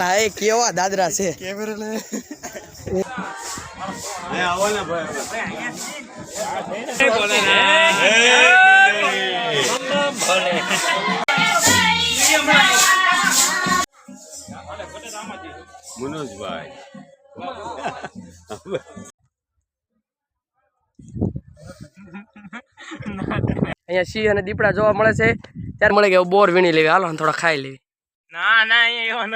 લા એ કેવા દાદરા છે. મનોજભાઈ. અહીંયા સિંહ અને દીપડા જોવા મળે છે. ત્યારે મળે કે બોર વીણી લેવી. હાલો થોડા ખાઈ લેવી. ના ના એવો ન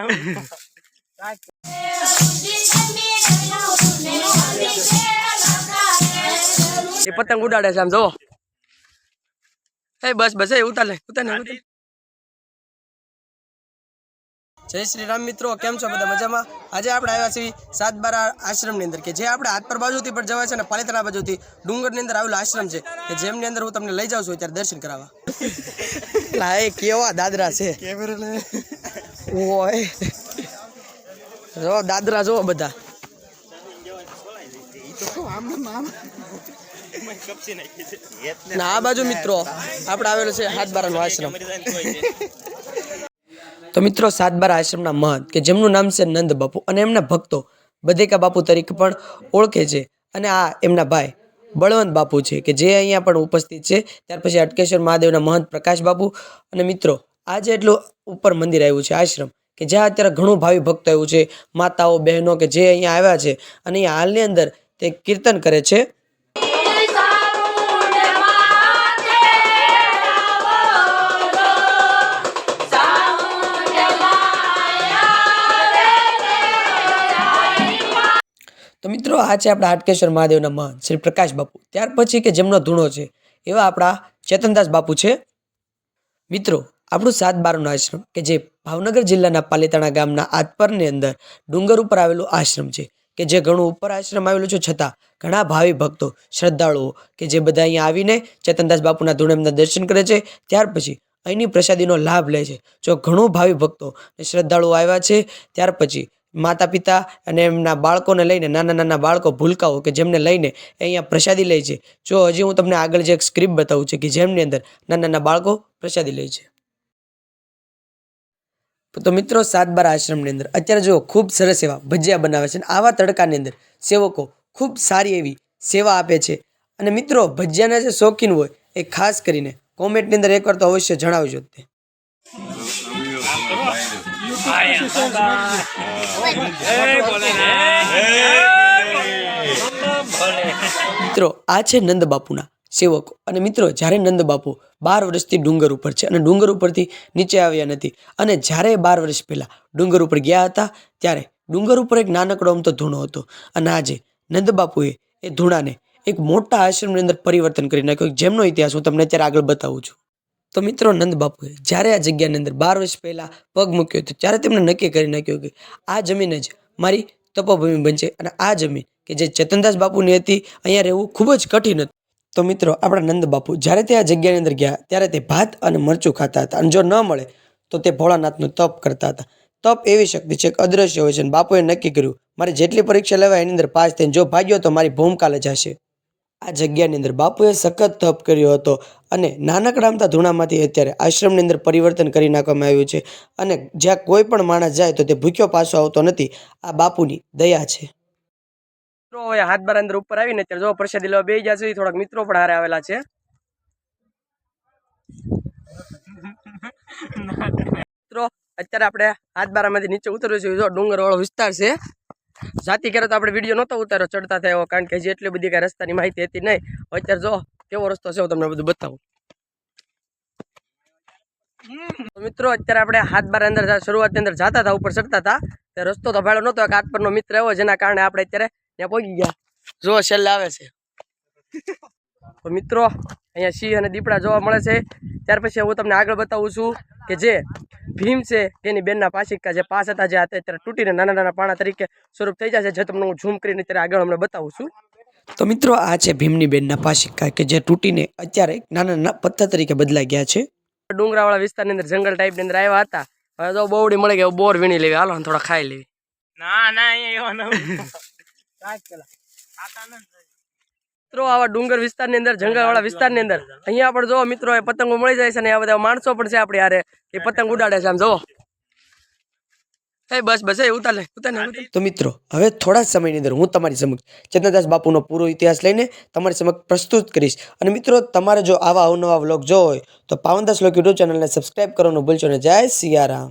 એ પતંગ ઉડાડે છે આમ જો એ બસ બસ એ ઉતાર લે ઉતાર ને જય શ્રી રામ મિત્રો કેમ છો બધા મજામાં? આજે આપણે આવ્યા છીએ સાતબારા આશ્રમની અંદર કે જે આપણે હાથપર બાજુથી પણ જવાય છે અને પાલેતરા બાજુથી ડુંગરની અંદર આવેલો આશ્રમ છે કે જેમની અંદર હું તમને લઈ જાઉં છું ત્યારે દર્શન કરાવવા. હા એ કેવા દાદરા છે. ઓય. જો, દાદરા જો બધા. ના, આ બાજુ મિત્રો, આપણે આવેલો છે હાથબારાનો આશ્રમ. તો મિત્રો સાતબારા આશ્રમના મહંત, કે જેમનું નામ છે નંદ બાપુ, અને એમના ભક્તો બધેકા બાપુ તરીકે પણ ઓળખે છે. અને આ એમના ભાઈ, બળવંત બાપુ છે, કે જે અહીંયા પણ ઉપસ્થિત છે. ત્યાર પછી અટકેશ્વર મહાદેવના મહંત પ્રકાશ બાપુ. અને મિત્રો આજે એટલું ઉપર મંદિર આવ્યું છે, આશ્રમ, કે જ્યાં અત્યારે ઘણું ભાવિ ભક્ત આવ્યું છે, માતાઓ, બહેનો કે જે અહીંયા આવ્યા છે, અને અહીંયા હાલની અંદર તે કીર્તન કરે છે. તો મિત્રો, આ છે આપણા હાટકેશ્વર મહાદેવના મહંત શ્રી પ્રકાશ બાપુ. ત્યાર પછી કે જેમનો ધૂણો છે, એવા આપણા ચેતનદાસ બાપુ છે. મિત્રો આપણું સાત બારનો આશ્રમ કે જે ભાવનગર જિલ્લાના પાલીતાણા ગામના આતપરની અંદર ડુંગર ઉપર આવેલું આશ્રમ છે કે જે ઘણું ઉપર આશ્રમ આવેલું છે છતાં ઘણા ભાવિ ભક્તો, શ્રદ્ધાળુઓ કે જે બધા અહીંયા આવીને ચેતનદાસ બાપુના ધૂણેમના દર્શન કરે છે, ત્યાર પછી અહીંની પ્રસાદીનો લાભ લે છે. જો ઘણું ભાવિ ભક્તો અને શ્રદ્ધાળુઓ આવ્યા છે, ત્યાર પછી માતા પિતા અને એમના બાળકોને લઈને નાના નાના બાળકો, ભૂલકાઓ કે જેમને લઈને અહીંયા પ્રસાદી લે છે. જો હજી હું તમને આગળ જે એક સ્ક્રિપ્ટ બતાવું છું કે જેમની અંદર નાના નાના બાળકો પ્રસાદી લે છે. તો મિત્રો સાતબાર આશ્રમની અંદર અત્યારે જો ખૂબ સરસ એવા ભજીયા બનાવે છે અને આવા તડકાની અંદર સેવકો ખૂબ સારી એવી સેવા આપે છે. અને મિત્રો ભજીયાના જે શોખીન હોય એ ખાસ કરીને કોમેન્ટની અંદર એકવાર તો અવશ્ય જણાવજો તે. મિત્રો આ છે નંદ બાપુના સેવકો અને મિત્રો, જ્યારે નંદ બાપુ બાર વર્ષથી ડુંગર ઉપર છે અને ડુંગર ઉપરથી નીચે આવ્યા નથી અને જ્યારે બાર વર્ષ પહેલાં ડુંગર ઉપર ગયા હતા, ત્યારે ડુંગર ઉપર એક નાનકડો અમતો ધૂણો હતો અને આજે નંદ બાપુએ એ ધૂણાને એક મોટા આશ્રમની અંદર પરિવર્તન કરી નાખ્યો. જેમનો ઇતિહાસ હું તમને અત્યારે આગળ બતાવું છું. તો મિત્રો, નંદ બાપુએ જ્યારે આ જગ્યાની અંદર બાર વર્ષ પહેલાં પગ મૂક્યો હતો, ત્યારે તેમણે નક્કી કરી નાખ્યું કે આ જમીન જ મારી તપોભૂમિ બનશે અને આ જમીન કે જે ચેતનદાસ બાપુની હતી, અહીંયા રહેવું ખૂબ જ કઠિન હતું. તો મિત્રો, આપણા નંદ બાપુ, જ્યારે તે આ જગ્યાની અંદર ગયા, ત્યારે તે ભાત અને મરચું ખાતા હતા. અને જો ન મળે, તો તે ભોળાનાથનું તપ કરતા હતા. તપ એવી શક્તિ છે કે અદ્રશ્ય હોય છે અને બાપુએ નક્કી કર્યું, મારે જેટલી પરીક્ષા લેવાય એની અંદર પાસ થઈને જો ભાગ્યો તો મારી ભૂમકાલે જશે. આ જગ્યાની અંદર બાપુએ સખત તપ કર્યો હતો અને નાનકડામતા ધૂણામાંથી અત્યારે આશ્રમની અંદર પરિવર્તન કરી નાખવામાં આવ્યું છે. અને જ્યાં કોઈ પણ માણસ જાય તો તે ભૂખ્યો પાછો આવતો નથી. આ બાપુની દયા છે. મિત્રો, હવે હાથ બાર અંદર ઉપર આવીને ત્યારે જો પ્રસાદી લેવા બે ગયા છે થોડાક મિત્રો પણ હારે આવેલા છે. મિત્રો, અત્યારે આપણે હાથ બારામાંથી નીચે ઉતરવું છે. જો ડુંગર વાળો વિસ્તાર છે. જાતિ કરે તો આપણે વીડિયો નહોતો ઉતાર્યો, ચડતા થયો કારણ કે હજી એટલી બધી કાંઈ રસ્તાની માહિતી હતી નહીં. અત્યારે જો કેવો રસ્તો છે, હું તમને બધું બતાવું. મિત્રો, અત્યારે આપણે હાથ બાર અંદર શરૂઆતની અંદર જતા હતા, ઉપર ચડતા હતા. તે રસ્તો તો ભાડો નહોતો, એક હાથ પરનો મિત્ર એવો, જેના કારણે આપણે અત્યારે ત્યાં પહોંચી ગયા. જો છેલ્લે આવે છે. તો મિત્રો, અહીંયા સિંહ અને દીપડા જોવા મળે છે. ત્યાર પછી હું તમને આગળ બતાવું છું કે જે ભીમ છે, તેની બેનના પાસિકા જે પાસ હતા, જે આ અત્યારે તૂટીને નાના નાના પાણા તરીકે સ્વરૂપ થઈ જશે જે તમને હું ઝૂમ કરીને ત્યારે આગળ હમણાં બતાવું છું. તો મિત્રો, આ છે ભીમની બેનના પાસિકા કે જે તૂટીને અત્યારે નાના નાના પથ્થર તરીકે બદલાઈ ગયા છે. ડુંગરાવાળા વિસ્તારની અંદર જંગલ ટાઈપની અંદર આવ્યા હતા. હવે તો બહુડી મળી ગઈ બોર વીણી લેવી. હાલો થોડા ખાઈ લેવી. ના ના, અહીંયા મિત્રો આવા ડુંગર વિસ્તારની અંદર જંગલવાળા વિસ્તારની અંદર. અહીંયા પણ જો મિત્રો એ પતંગો મળી જાય છે ને આ બધા માણસો પણ છે આપણી હારે. એ પતંગ ઉડાડે છે આમ જો એ બસ બસ એ ઉતાર. તો મિત્રો હવે થોડા જ સમયની અંદર હું તમારી સમક્ષ ચેતનદાસ બાપુનો પૂરો ઇતિહાસ લઈને તમારી સમક્ષ પ્રસ્તુત કરીશ. અને મિત્રો તમારે જો આવા અવનવા વ્લોગ જોવો હોય તો પાવનદાસ લોક યુટ્યુબ ચેનલને સબસ્ક્રાઈબ કરવાનું ભૂલશો ને જય સિયારામ.